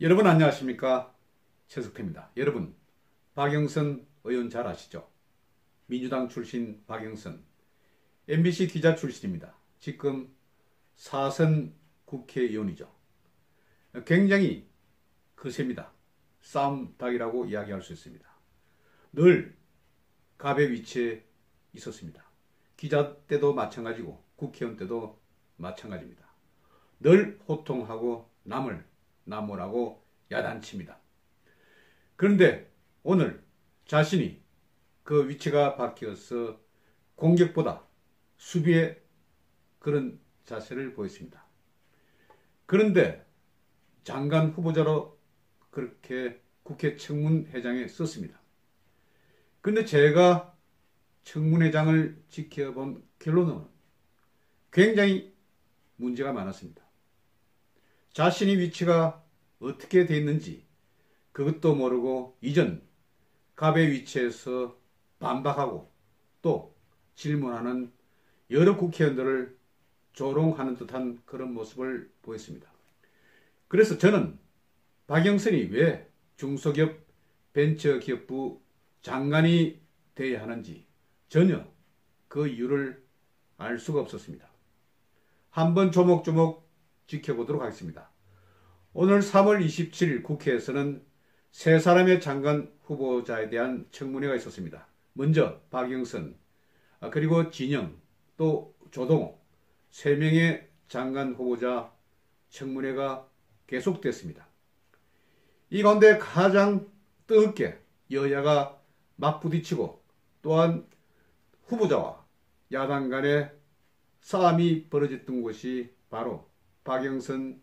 여러분 안녕하십니까 최석태입니다. 여러분 박영선 의원 잘 아시죠? 민주당 출신 박영선 MBC 기자 출신입니다. 지금 사선 국회의원이죠. 굉장히 거셉니다. 싸움닭이라고 이야기할 수 있습니다. 늘 갑의 위치에 있었습니다. 기자 때도 마찬가지고 국회의원 때도 마찬가지입니다. 늘 호통하고 남을 나무라고 야단칩니다. 그런데 오늘 자신이 그 위치가 바뀌어서 공격보다 수비의 그런 자세를 보였습니다. 그런데 장관 후보자로 그렇게 국회 청문회장에 썼습니다. 근데 제가 청문회장을 지켜본 결론은 굉장히 문제가 많았습니다. 자신의 위치가 어떻게 됐는지 그것도 모르고 이전 갑의 위치에서 반박하고 또 질문하는 여러 국회의원들을 조롱하는 듯한 그런 모습을 보였습니다. 그래서 저는 박영선이 왜 중소기업 벤처기업부 장관이 되어야 하는지 전혀 그 이유를 알 수가 없었습니다. 한번 조목조목 지켜보도록 하겠습니다. 오늘 3월 27일 국회에서는 세 사람의 장관 후보자에 대한 청문회가 있었습니다. 먼저 박영선, 아, 그리고 진영, 또 조동호 세 명의 장관 후보자 청문회가 계속됐습니다. 이 가운데 가장 뜨겁게 여야가 맞부딪히고 또한 후보자와 야당 간의 싸움이 벌어졌던 곳이 바로 박영선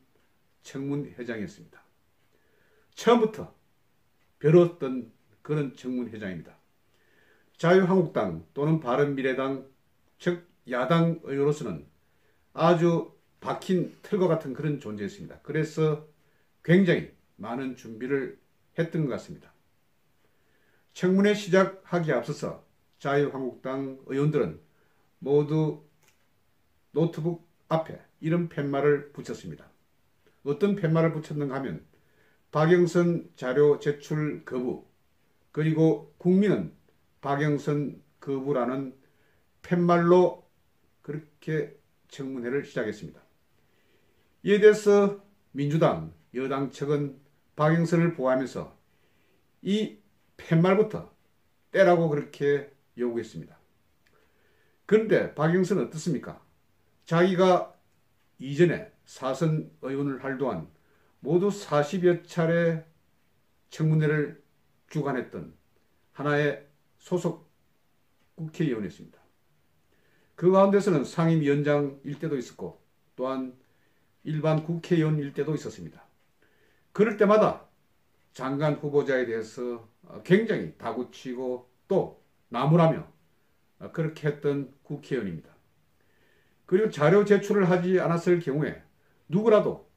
청문회장이었습니다. 처음부터 벼었던 그런 청문회장입니다. 자유한국당 또는 바른미래당 즉 야당 의원으로서는 아주 박힌 틀과 같은 그런 존재였습니다. 그래서 굉장히 많은 준비를 했던 것 같습니다. 청문회 시작하기 앞서서 자유한국당 의원들은 모두 노트북 앞에 이런 팻말을 붙였습니다. 어떤 팻말을 붙였는가 하면 박영선 자료 제출 거부 그리고 국민은 박영선 거부라는 팻말로 그렇게 청문회를 시작했습니다. 이에 대해서 민주당 여당 측은 박영선을 보호하면서 이 팻말부터 떼라고 그렇게 요구했습니다. 그런데 박영선은 어떻습니까? 자기가 이전에 사선 의원을 할 동안 모두 40여 차례 청문회를 주관했던 하나의 소속 국회의원이었습니다. 그 가운데서는 상임위원장 일 때도 있었고 또한 일반 국회의원 일 때도 있었습니다. 그럴 때마다 장관 후보자에 대해서 굉장히 다구치고 또 나무라며 그렇게 했던 국회의원입니다. 그리고 자료 제출을 하지 않았을 경우에 누구라도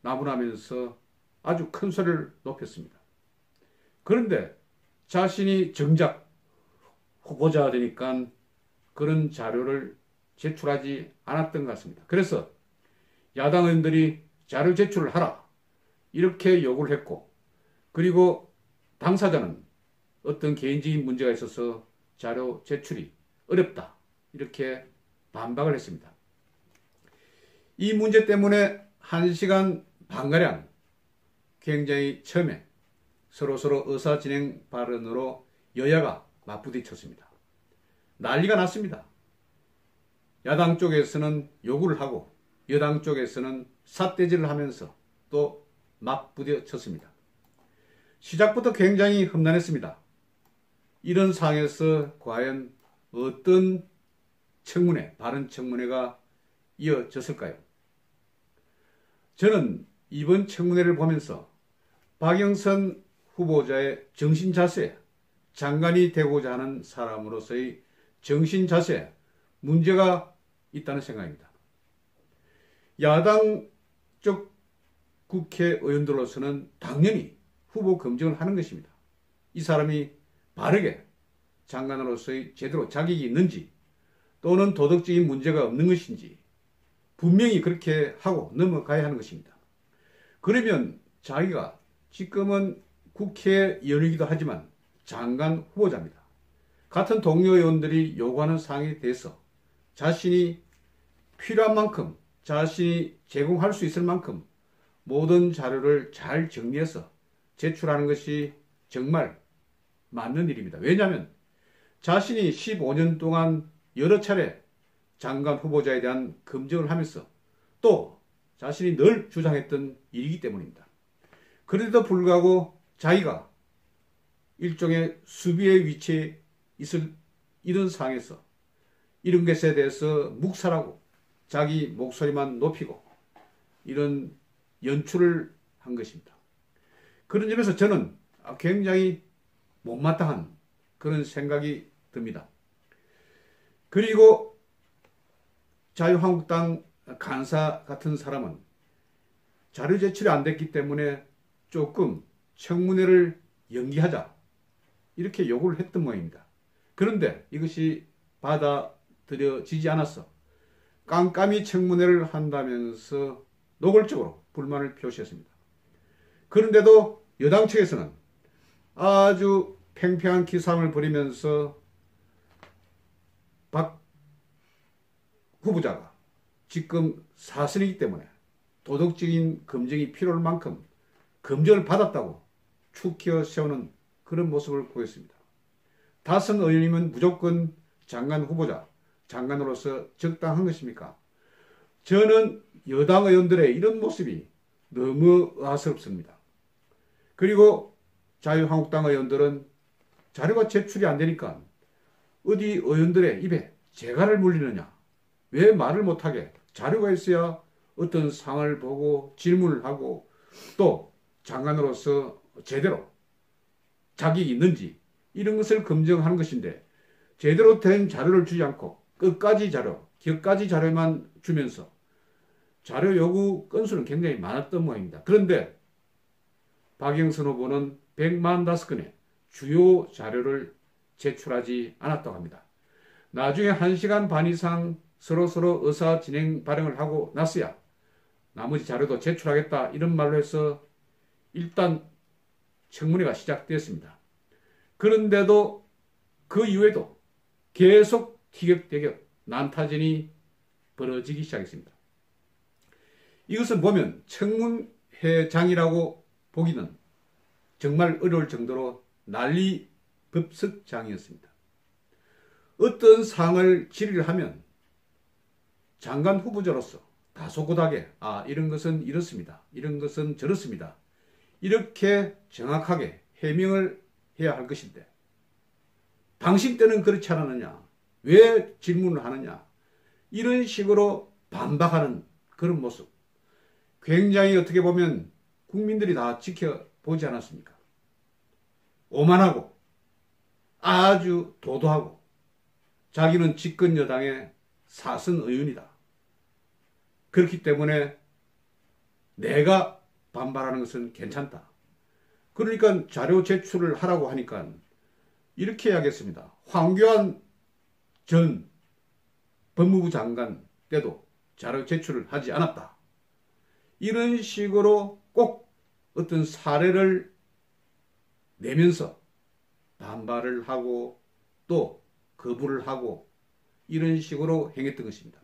나무라면서 아주 큰 소리를 높였습니다. 그런데 자신이 정작 후보자가 되니까 그런 자료를 제출하지 않았던 것 같습니다. 그래서 야당 의원들이 자료 제출을 하라 이렇게 요구를 했고 그리고 당사자는 어떤 개인적인 문제가 있어서 자료 제출이 어렵다 이렇게 반박을 했습니다. 이 문제 때문에 1시간 반가량 굉장히 처음에 서로서로 의사진행 발언으로 여야가 맞부딪혔습니다. 난리가 났습니다. 야당 쪽에서는 요구를 하고 여당 쪽에서는 삿대질을 하면서 또 맞부딪혔습니다. 시작부터 굉장히 험난했습니다. 이런 상황에서 과연 어떤 청문회, 바른 청문회가 이어졌을까요? 저는 이번 청문회를 보면서 박영선 후보자의 정신 자세, 장관이 되고자 하는 사람으로서의 정신 자세, 문제가 있다는 생각입니다. 야당 쪽 국회의원들로서는 당연히 후보 검증을 하는 것입니다. 이 사람이 바르게 장관으로서의 제대로 자격이 있는지 또는 도덕적인 문제가 없는 것인지 분명히 그렇게 하고 넘어가야 하는 것입니다. 그러면 자기가 지금은 국회 의원이기도 하지만 장관 후보자입니다. 같은 동료 의원들이 요구하는 사항에 대해서 자신이 필요한 만큼 자신이 제공할 수 있을 만큼 모든 자료를 잘 정리해서 제출하는 것이 정말 맞는 일입니다. 왜냐하면 자신이 15년 동안 여러 차례 장관 후보자에 대한 검증을 하면서 또 자신이 늘 주장했던 일이기 때문입니다. 그런데도 불구하고 자기가 일종의 수비의 위치에 있을 이런 상황에서 이런 것에 대해서 묵살하고 자기 목소리만 높이고 이런 연출을 한 것입니다. 그런 점에서 저는 굉장히 못마땅한 그런 생각이 듭니다. 그리고 자유한국당 간사 같은 사람은 자료 제출이 안 됐기 때문에 조금 청문회를 연기하자 이렇게 요구를 했던 모양입니다. 그런데 이것이 받아들여지지 않았어. 깜깜이 청문회를 한다면서 노골적으로 불만을 표시했습니다. 그런데도 여당 측에서는 아주 팽팽한 기싸움을 벌이면서 박 후보자가 지금 사선이기 때문에 도덕적인 검증이 필요할 만큼 검증을 받았다고 축혀 세우는 그런 모습을 보였습니다. 다선 의원님은 무조건 장관 후보자, 장관으로서 적당한 것입니까? 저는 여당 의원들의 이런 모습이 너무 의아스럽습니다. 그리고 자유한국당 의원들은 자료가 제출이 안 되니까 어디 의원들의 입에 재갈을 물리느냐? 왜 말을 못하게 자료가 있어야 어떤 상을 보고 질문을 하고 또 장관으로서 제대로 자격이 있는지 이런 것을 검증하는 것인데 제대로 된 자료를 주지 않고 끝까지 자료, 격까지 자료만 주면서 자료 요구 건수는 굉장히 많았던 모양입니다. 그런데 박영선 후보는 145건의 주요 자료를 제출하지 않았다고 합니다. 나중에 1시간 반 이상 서로서로 의사 진행 발행을 하고 났어야 나머지 자료도 제출하겠다 이런 말로 해서 일단 청문회가 시작되었습니다. 그런데도 그 이후에도 계속 티격태격 난타전이 벌어지기 시작했습니다. 이것을 보면 청문회장이라고 보기는 정말 어려울 정도로 난리 급석장이었습니다. 어떤 상을 질의를 하면 장관 후보자로서 다소곳하게 아 이런 것은 이렇습니다. 이런 것은 저렇습니다. 이렇게 정확하게 해명을 해야 할 것인데 당신 때는 그렇지 않았느냐? 왜 질문을 하느냐? 이런 식으로 반박하는 그런 모습. 굉장히 어떻게 보면 국민들이 다 지켜보지 않았습니까? 오만하고 아주 도도하고 자기는 집권 여당의 사선 의원이다. 그렇기 때문에 내가 반발하는 것은 괜찮다. 그러니까 자료 제출을 하라고 하니까 이렇게 해야겠습니다. 황교안 전 법무부 장관 때도 자료 제출을 하지 않았다. 이런 식으로 꼭 어떤 사례를 내면서 반발을 하고 또 거부를 하고 이런 식으로 행했던 것입니다.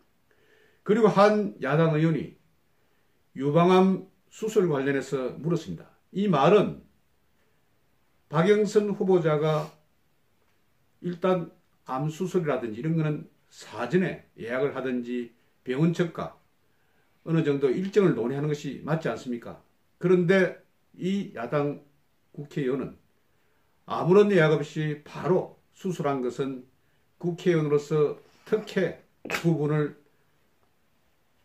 그리고 한 야당 의원이 유방암 수술 관련해서 물었습니다. 이 말은 박영선 후보자가 일단 암 수술이라든지 이런 거는 사전에 예약을 하든지 병원 측과 어느 정도 일정을 논의하는 것이 맞지 않습니까? 그런데 이 야당 국회의원은 아무런 예약 없이 바로 수술한 것은 국회의원으로서 특혜 부분을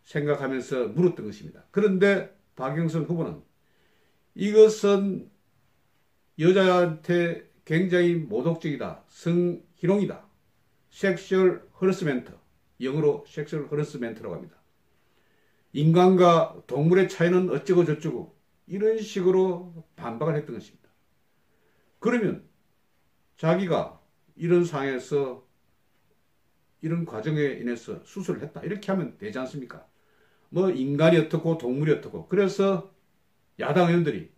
생각하면서 물었던 것입니다. 그런데 박영선 후보는 이것은 여자한테 굉장히 모독적이다. 성희롱이다. 섹슈얼 허러스멘트. 영어로 섹슈얼 허러스멘트라고 합니다. 인간과 동물의 차이는 어쩌고 저쩌고 이런 식으로 반박을 했던 것입니다. 그러면 자기가 이런 상황에서 이런 과정에 인해서 수술을 했다. 이렇게 하면 되지 않습니까? 뭐 인간이 어떻고 동물이 어떻고 그래서 야당 의원들이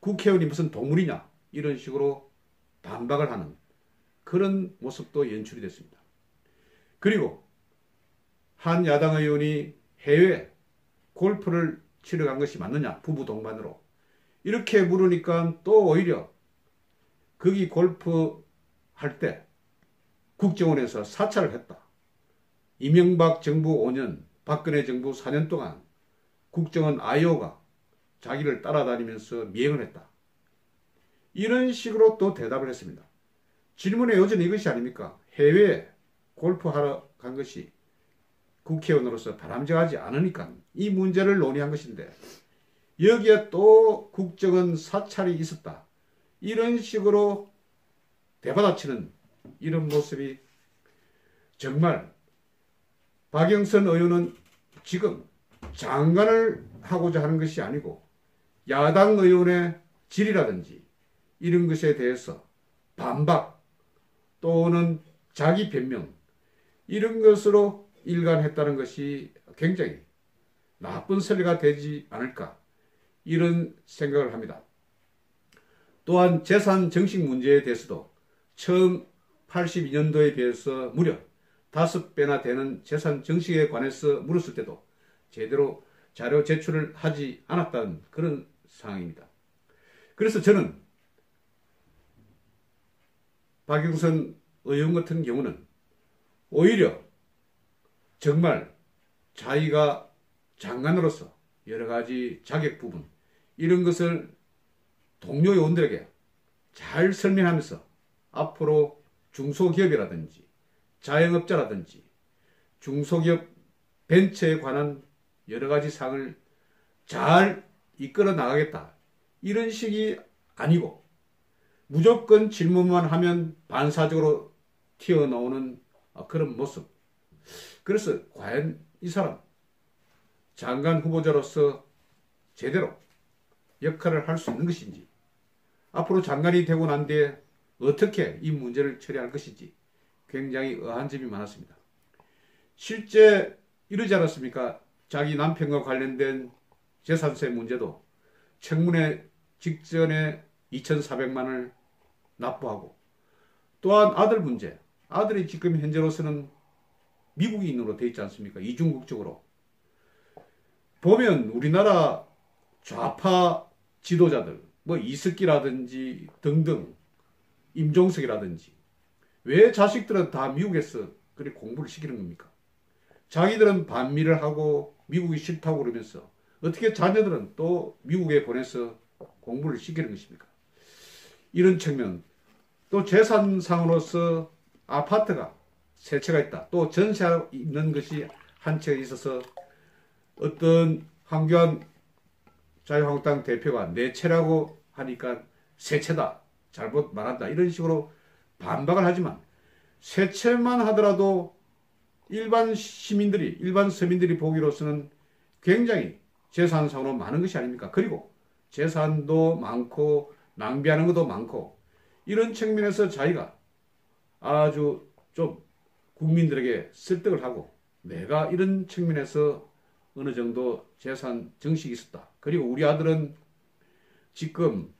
국회의원이 무슨 동물이냐 이런 식으로 반박을 하는 그런 모습도 연출이 됐습니다. 그리고 한 야당 의원이 해외 골프를 치러 간 것이 맞느냐 부부 동반으로 이렇게 물으니까 또 오히려 거기 골프 할 때 국정원에서 사찰을 했다. 이명박 정부 5년, 박근혜 정부 4년 동안 국정원 아이오가 자기를 따라다니면서 미행을 했다. 이런 식으로 또 대답을 했습니다. 질문의 요지는 이것이 아닙니까? 해외 골프하러 간 것이 국회의원으로서 바람직하지 않으니까 이 문제를 논의한 것인데 여기에 또 국정원 사찰이 있었다. 이런 식으로 대받아치는 이런 모습이 정말 박영선 의원은 지금 장관을 하고자 하는 것이 아니고 야당 의원의 질이라든지 이런 것에 대해서 반박 또는 자기 변명 이런 것으로 일관했다는 것이 굉장히 나쁜 선례가 되지 않을까 이런 생각을 합니다. 또한 재산 정식 문제에 대해서도 처음 82년도에 비해서 무려 5배나 되는 재산 정식에 관해서 물었을 때도 제대로 자료 제출을 하지 않았다는 그런 상황입니다. 그래서 저는 박영선 의원 같은 경우는 오히려 정말 자기가 장관으로서 여러 가지 자격 부분 이런 것을 동료 요원들에게 잘 설명하면서 앞으로 중소기업이라든지 자영업자라든지 중소기업 벤처에 관한 여러 가지 상을 잘 이끌어 나가겠다. 이런 식이 아니고 무조건 질문만 하면 반사적으로 튀어나오는 그런 모습. 그래서 과연 이 사람 장관 후보자로서 제대로 역할을 할 수 있는 것인지 앞으로 장관이 되고 난 뒤에 어떻게 이 문제를 처리할 것인지 굉장히 의아한 점이 많았습니다. 실제 이러지 않았습니까? 자기 남편과 관련된 재산세 문제도 청문회 직전에 2,400만을 납부하고 또한 아들 문제 아들이 지금 현재로서는 미국인으로 돼 있지 않습니까? 이중국적으로 보면 우리나라 좌파 지도자들 뭐 이석기라든지 등등 임종석이라든지 왜 자식들은 다 미국에서 그렇게 공부를 시키는 겁니까? 자기들은 반미를 하고 미국이 싫다고 그러면서 어떻게 자녀들은 또 미국에 보내서 공부를 시키는 것입니까? 이런 측면 또 재산상으로서 아파트가 세 채가 있다. 또 전세 있는 것이 한 채가 있어서 어떤 황교안 자유한국당 대표가 네 채라고 하니까 세 채다. 잘못 말한다. 이런 식으로 반박을 하지만 세 채만 하더라도 일반 시민들이, 일반 서민들이 보기로서는 굉장히 재산상으로 많은 것이 아닙니까? 그리고 재산도 많고 낭비하는 것도 많고 이런 측면에서 자기가 아주 좀 국민들에게 설득을 하고 내가 이런 측면에서 어느 정도 재산 정식이 있었다. 그리고 우리 아들은 지금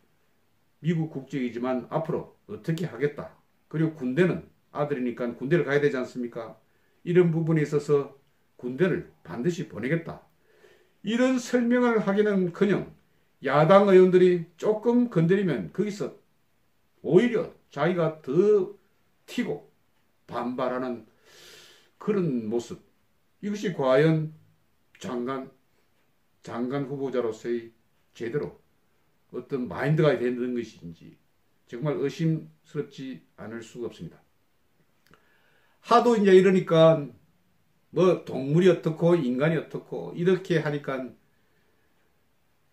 미국 국적이지만 앞으로 어떻게 하겠다. 그리고 군대는 아들이니까 군대를 가야 되지 않습니까? 이런 부분에 있어서 군대를 반드시 보내겠다. 이런 설명을 하기는 그냥 야당 의원들이 조금 건드리면 거기서 오히려 자기가 더 튀고 반발하는 그런 모습. 이것이 과연 장관, 장관 후보자로서의 제대로 어떤 마인드가 되는 것인지 정말 의심스럽지 않을 수가 없습니다. 하도 이제 이러니까 뭐 동물이 어떻고 인간이 어떻고 이렇게 하니까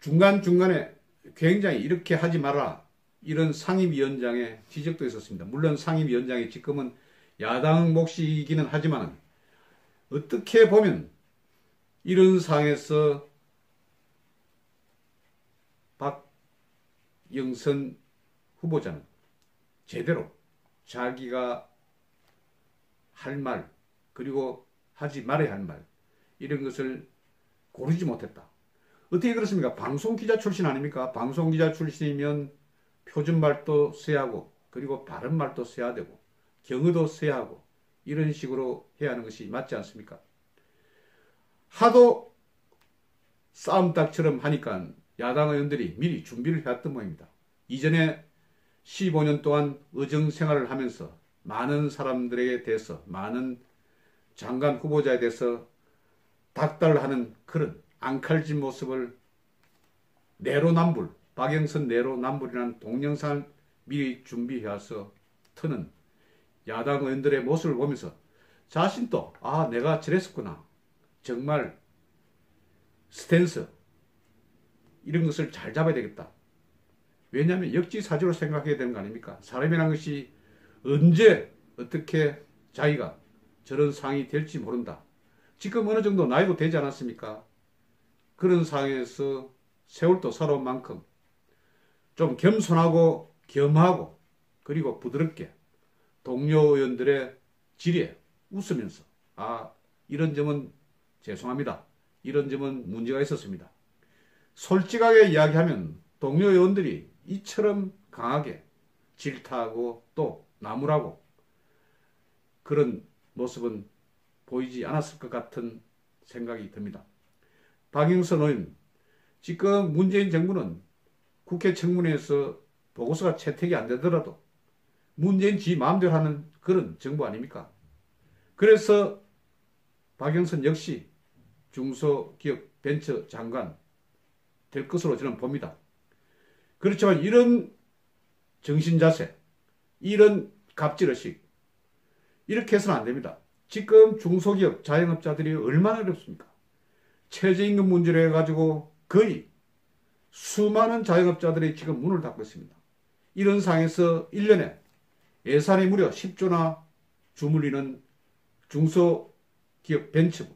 중간중간에 굉장히 이렇게 하지 마라 이런 상임위원장의 지적도 있었습니다. 물론 상임위원장이 지금은 야당 몫이기는 하지만 어떻게 보면 이런 상에서 박 영선 후보자는 제대로 자기가 할 말, 그리고 하지 말아야 할 말, 이런 것을 고르지 못했다. 어떻게 그렇습니까? 방송기자 출신 아닙니까? 방송기자 출신이면 표준말도 써야 하고 그리고 바른말도 써야 되고 경의도 써야 하고 이런 식으로 해야 하는 것이 맞지 않습니까? 하도 싸움닭처럼 하니까 야당 의원들이 미리 준비를 해왔던 모양입니다. 이전에 15년 동안 의정 생활을 하면서 많은 사람들에 대해서 많은 장관 후보자에 대해서 닥달하는 그런 앙칼진 모습을 내로남불, 박영선 내로남불이라는 동영상을 미리 준비해와서 트는 야당 의원들의 모습을 보면서 자신도 아 내가 저랬었구나 정말 스탠스 이런 것을 잘 잡아야 되겠다 왜냐하면 역지사지로 생각해야 되는 거 아닙니까 사람이란 것이 언제 어떻게 자기가 저런 상황이 될지 모른다 지금 어느 정도 나이도 되지 않았습니까 그런 상황에서 세월도 살아온 만큼 좀 겸손하고 겸하고 그리고 부드럽게 동료 의원들의 질에 웃으면서 아 이런 점은 죄송합니다. 이런 점은 문제가 있었습니다. 솔직하게 이야기하면 동료 의원들이 이처럼 강하게 질타하고 또 나무라고 그런 모습은 보이지 않았을 것 같은 생각이 듭니다. 박영선 의원, 지금 문재인 정부는 국회 청문회에서 보고서가 채택이 안 되더라도 문재인 지 마음대로 하는 그런 정부 아닙니까? 그래서 박영선 역시 중소기업 벤처 장관 될 것으로 저는 봅니다. 그렇지만 이런 정신자세, 이런 갑질의식 이렇게 해서는 안 됩니다. 지금 중소기업 자영업자들이 얼마나 어렵습니까? 최저임금 문제로 해가지고 거의 수많은 자영업자들이 지금 문을 닫고 있습니다. 이런 상황에서 1년에 예산이 무려 10조나 주물리는 중소기업 벤처부,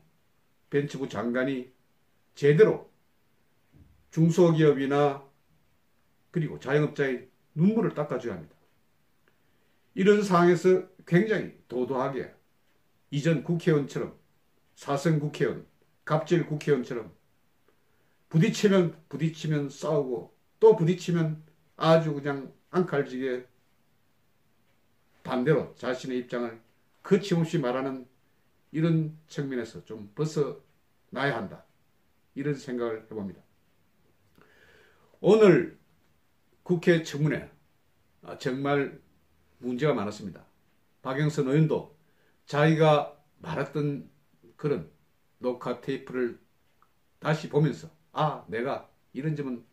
벤처부 장관이 제대로 중소기업이나 그리고 자영업자의 눈물을 닦아줘야 합니다. 이런 상황에서 굉장히 도도하게 이전 국회의원처럼 사선 국회의원, 갑질 국회의원처럼 부딪히면 부딪히면 싸우고 또 부딪히면 아주 그냥 앙칼지게 반대로 자신의 입장을 거침없이 말하는 이런 측면에서 좀 벗어나야 한다. 이런 생각을 해봅니다. 오늘 국회 청문회 아, 정말 문제가 많았습니다. 박영선 의원도 자기가 말했던 그런 녹화 테이프를 다시 보면서 아 내가 이런 점은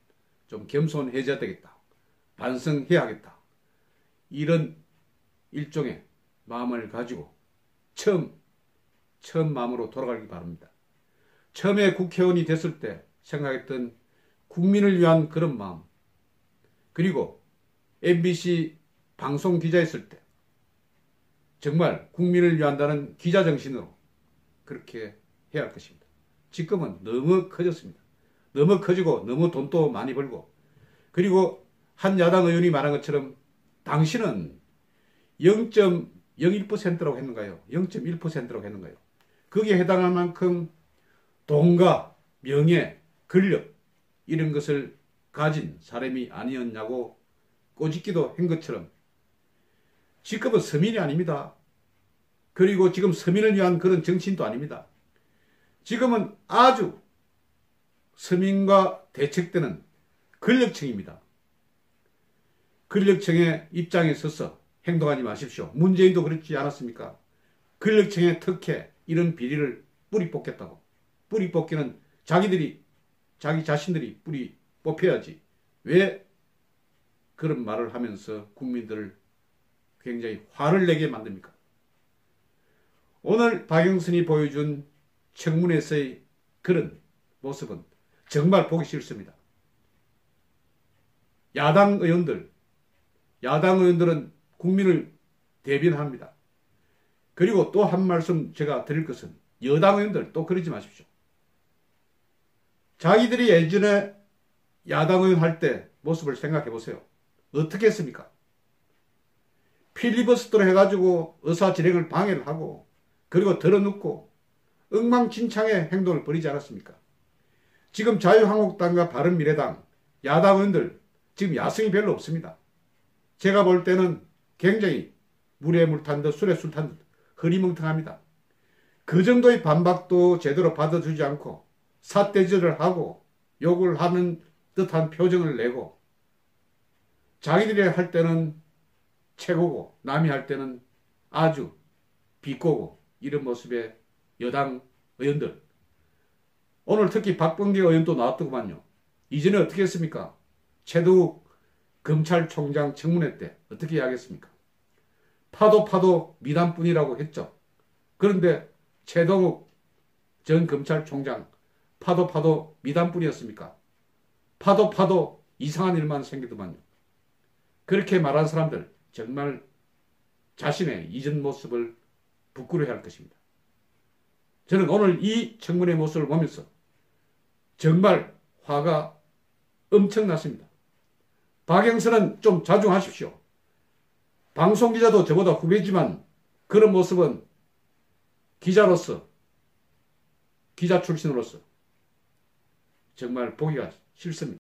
좀 겸손해져야 되겠다. 반성해야겠다. 이런 일종의 마음을 가지고 처음 처음 마음으로 돌아가기 바랍니다. 처음에 국회의원이 됐을 때 생각했던 국민을 위한 그런 마음 그리고 MBC 방송 기자였을 때 정말 국민을 위한다는 기자 정신으로 그렇게 해야 할 것입니다. 지금은 너무 커졌습니다. 너무 커지고 너무 돈도 많이 벌고 그리고 한 야당 의원이 말한 것처럼 당신은 0.01%라고 했는가요? 0.1%라고 했는가요? 거기에 해당할 만큼 돈과 명예, 권력 이런 것을 가진 사람이 아니었냐고 꼬집기도 한 것처럼 지금은 서민이 아닙니다. 그리고 지금 서민을 위한 그런 정신도 아닙니다. 지금은 아주 서민과 대척되는 권력층입니다. 권력층의 입장에 서서 행동하지 마십시오. 문재인도 그렇지 않았습니까? 권력층의 특혜 이런 비리를 뿌리 뽑겠다고. 뿌리 뽑기는 자기들이 자기 자신들이 뿌리 뽑혀야지. 왜 그런 말을 하면서 국민들을 굉장히 화를 내게 만듭니까? 오늘 박영선이 보여준 청문회에서의 그런 모습은 정말 보기 싫습니다. 야당 의원들, 야당 의원들은 국민을 대변합니다. 그리고 또 한 말씀 제가 드릴 것은 여당 의원들 또 그러지 마십시오. 자기들이 예전에 야당 의원 할 때 모습을 생각해 보세요. 어떻게 했습니까? 필리버스터로 해가지고 의사 진행을 방해를 하고 그리고 들어눕고 엉망진창의 행동을 벌이지 않았습니까? 지금 자유한국당과 바른미래당 야당 의원들 지금 야성이 별로 없습니다. 제가 볼 때는 굉장히 물에 물 탄 듯 술에 술 탄 듯 흐리멍텅합니다. 그 정도의 반박도 제대로 받아주지 않고 삿대질을 하고 욕을 하는 듯한 표정을 내고 자기들이 할 때는 최고고 남이 할 때는 아주 비꼬고 이런 모습의 여당 의원들 오늘 특히 박범계 의원도 나왔더구만요. 이전에 어떻게 했습니까? 최도욱 검찰총장 청문회 때 어떻게 이야기했습니까? 파도 파도 미담뿐이라고 했죠. 그런데 최동욱 전 검찰총장 파도 파도 미담뿐이었습니까? 파도 파도 이상한 일만 생기더만요. 그렇게 말한 사람들 정말 자신의 이전 모습을 부끄러워할 것입니다. 저는 오늘 이 청문회 모습을 보면서 정말 화가 엄청났습니다. 박영선은 좀 자중하십시오. 방송기자도 저보다 후배지만 그런 모습은 기자로서, 기자 출신으로서 정말 보기가 싫습니다.